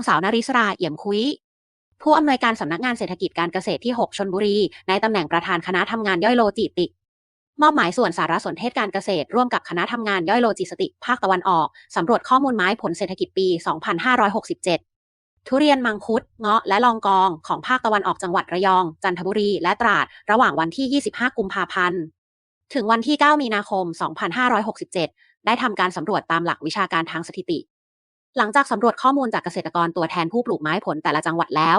างสาวนาริศราเอี่ยมคุยผู้อำนวยการสำนักงานเศรษฐกิจการเกษตรที่ 6 ชนบุรี ในตำแหน่งประธานคณะทำงานย่อยโลจิสติก มอบหมายส่วนสารสนเทศการเกษตร ร่วมกับคณะทำงานย่อยโลจิสติก ภาคตะวันออก สำรวจข้อมูลไม้ผลเศรษฐกิจปี 2567 ทุเรียนมังคุด เงาะและลองกอง ของภาคตะวันออกจังหวัดระยอง จันทบุรี และตราด ระหว่างวันที่ 25 กุมภาพันธ์ ถึงวันที่ 9 มีนาคม 2567 ได้ทำการสำรวจตามหลักวิชาการทางสถิติ หลังจากสำรวจข้อมูลจากเกษตรกรตัวแทนผู้ปลูกไม้ผลแต่ละจังหวัดแล้ว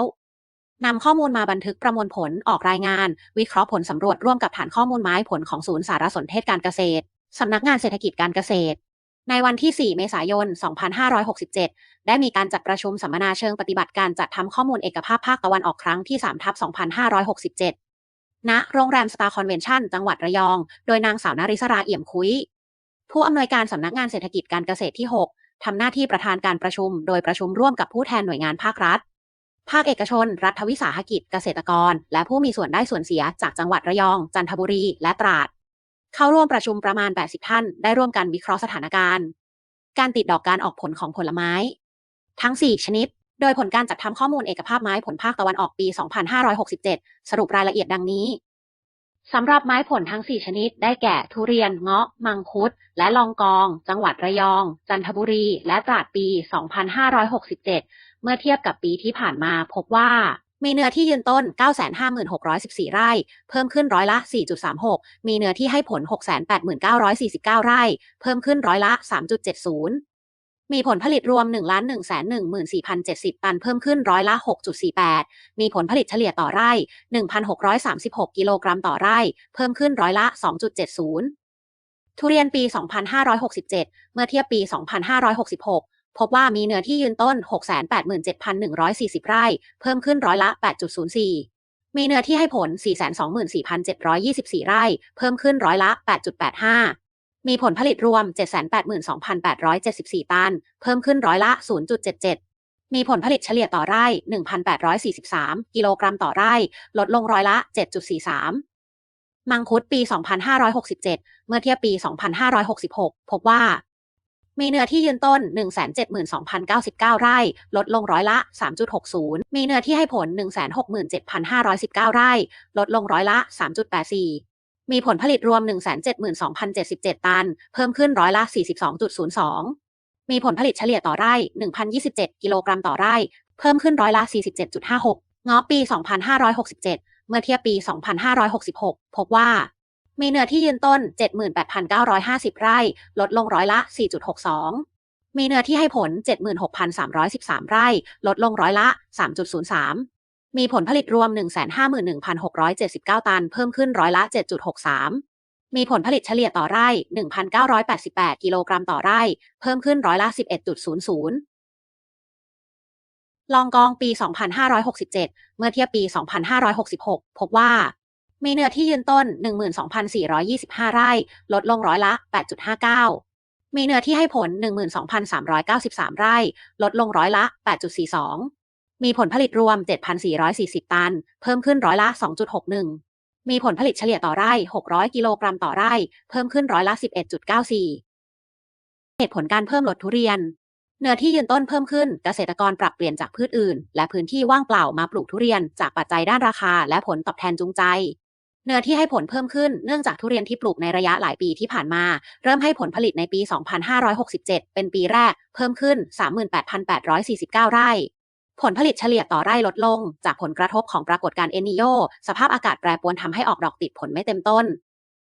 นำข้อมูลมาบันทึกประมวลผลออกรายงาน วิเคราะห์ผลสำรวจร่วมกับฐานข้อมูลไม้ผลของศูนย์สารสนเทศการเกษตรสำนักงานเศรษฐกิจการเกษตร ในวันที่ 4 เมษายน 2567 ได้มีการจัดประชุมสัมมนาเชิงปฏิบัติการจัดทำข้อมูลเอกภาพภาคตะวันออกครั้งที่3ทับ2567 ณ โรงแรมสตาร์คอนเวนชั่น จังหวัดระยอง โดยนางสาวนาริศราเอี่ยมคุยผู้อำนวยการสำนักงานเศรษฐกิจการเกษตรที่ 6 ทำหน้าที่ประธานการประชุม โดยประชุมร่วมกับผู้แทนหน่วยงานภาครัฐ ภาคเอกชน รัฐวิสาหกิจเกษตรกร และผู้มีส่วนได้ส่วนเสียจากจังหวัดระยอง จันทบุรี และตราด เข้าร่วมประชุมประมาณ 80 ท่าน ได้ร่วมกันวิเคราะห์สถานการณ์ การติดดอกการออกผลของผลไม้ ทั้ง 4 ชนิด โดยผลการจัดทำข้อมูลเอกภาพไม้ผลภาคตะวันออกปี 2567 สรุปรายละเอียดดังนี้ สำหรับไม้ผลทั้ง 4 ชนิด ได้แก่ ทุเรียน เงาะ มังคุด และลองกอง จังหวัดระยอง จันทบุรี และตราดปี 2567 เมื่อเทียบกับปีที่ผ่านมาพบว่า มีเนื้อที่ยืนต้น 956,14ไร่ เพิ่มขึ้นร้อยละ 4.36 มีเนื้อที่ให้ผล 689,949 ไร่ เพิ่มขึ้นร้อยละ 3.70 มีผลผลิตรวม 1 1 1 4 0 7 0 ตันเพิ่มขึ้นร้อยละ 6.48 มีผลผลิตเฉลี่ยต่อไร่ 1,636 กิโลกรัมต่อไร่ เพิ่มขึ้นร้อยละ 2.70 ทุเรียนปี 2567 เมื่อเทียบปี 2566 พบว่ามีเนื้อที่ยืนต้น 687,140 ไร่ เพิ่มขึ้นร้อยละ 8.04 มีเนื้อที่ให้ผล 424,724 ไร่ เพิ่มขึ้นร้อยละ 8.85 มีผลผลิตรวม 782,874 ตัน เพิ่มขึ้นร้อยละ 0.77 มีผลผลิตเฉลี่ยต่อไร่ 1,843 กิโลกรัมต่อไร่ ลดลงร้อยละ 7.43 มังคุดปี 2567 เมื่อเทียบปี 2566 พบว่า มีเนื้อที่ยืนต้น 172,099 ไร่ ลดลงร้อยละ 3.60 มีเนื้อที่ให้ผล 167,519 ไร่ ลดลงร้อยละ 3.84 มีผลผลิตรวม 172,077 ตัน เพิ่มขึ้นร้อยละ 42.02 มีผลผลิตเฉลี่ยต่อไร่ 1,027 กิโลกรัมต่อไร่ เพิ่มขึ้นร้อยละ 47.56 งอปี 2567 เมื่อเทียบปี 2566 พบว่า มีเนื้อที่ยืนต้น 78,950 ไร่ ลดลงร้อยละ 4.62มีเนื้อที่ให้ผล 76,313 ไร่ ลดลงร้อยละ 3.03 มีผลผลิตรวม 151,679 ตัน เพิ่มขึ้นร้อยละ 7.63 มีผลผลิตเฉลี่ยต่อไร่ 1,988 กิโลกรัมต่อไร่ เพิ่มขึ้นร้อยละ 11.00 ลองกองปี 2567 เมื่อเทียบปี 2566 พบว่า มีเนื้อที่ยืนต้น 12,425 ไร่ ลดลงร้อยละ 8.59 มีเนื้อที่ให้ผล 12,393 ไร่ ลดลงร้อยละ 8.42 มีผลผลิตรวม 7,440 ตัน เพิ่มขึ้นร้อยละ 2.61 มีผลผลิตเฉลี่ยต่อไร่ 600 กิโลกรัมต่อไร่ เพิ่มขึ้นร้อยละ 11.94 เหตุผลการเพิ่มลดทุเรียน เนื้อที่ยืนต้นเพิ่มขึ้น เกษตรกรปรับเปลี่ยนจากพืชอื่น และพื้นที่ว่างเปล่ามาปลูกทุเรียน จากปัจจัยด้านราคา และผลตอบแทนจูงใจ เนื้อที่ให้ผลเพิ่มขึ้น เนื่องจากทุเรียนที่ปลูกในระยะหลายปีที่ผ่านมา เริ่มให้ผลผลิตในปี 2567 เป็นปีแรก เพิ่มขึ้น 38,849 ไร่ ผลผลิตเฉลี่ยต่อไร่ลดลง จากผลกระทบของปรากฏการณ์เอนิโย สภาพอากาศแปรปรวนทำให้ออกดอกติดผลไม่เต็มต้น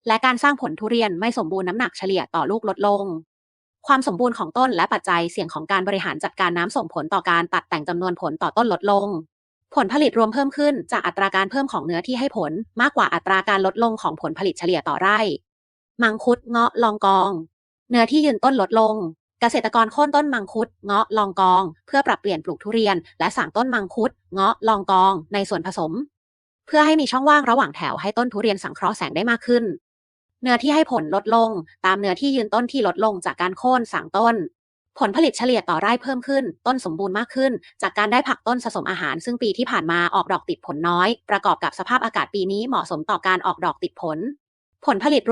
และการสร้างผลทุเรียนไม่สมบูรณ์น้ำหนักเฉลี่ยต่อลูกลดลง ความสมบูรณ์ของต้นและปัจจัยเสี่ยงของการบริหารจัดการน้ำส่งผลต่อการตัดแต่งจำนวนผลต่อต้นลดลง ผลผลิตรวมเพิ่มขึ้นจากอัตราการเพิ่มของเนื้อที่ให้ผลมากกว่าอัตราการลดลงของผลผลิตเฉลี่ยต่อไร่ มังคุดเงาะลองกอง เนื้อที่ยืนต้นลดลง เกษตรกรโค่นต้นมังคุดเงาะลองกอง เพื่อปรับเปลี่ยนปลูกทุเรียน และสั่งต้นมังคุดเงาะลองกอง ในส่วนผสม เพื่อให้มีช่องว่างระหว่างแถวให้ต้นทุเรียนสังเคราะห์แสงได้มากขึ้น เนื้อที่ให้ผลลดลง ตามเนื้อที่ยืนต้นที่ลดลงจากการโค่นสั่งต้น ผลผลิตเฉลี่ยต่อไร่เพิ่มขึ้น ต้นสมบูรณ์มากขึ้น จากการได้ผักต้นสะสมอาหาร ซึ่งปีที่ผ่านมาออกดอกติดผลน้อย ประกอบกับสภาพอากาศปีนี้เหมาะสมต่อการออกดอกติดผล ผลผลิต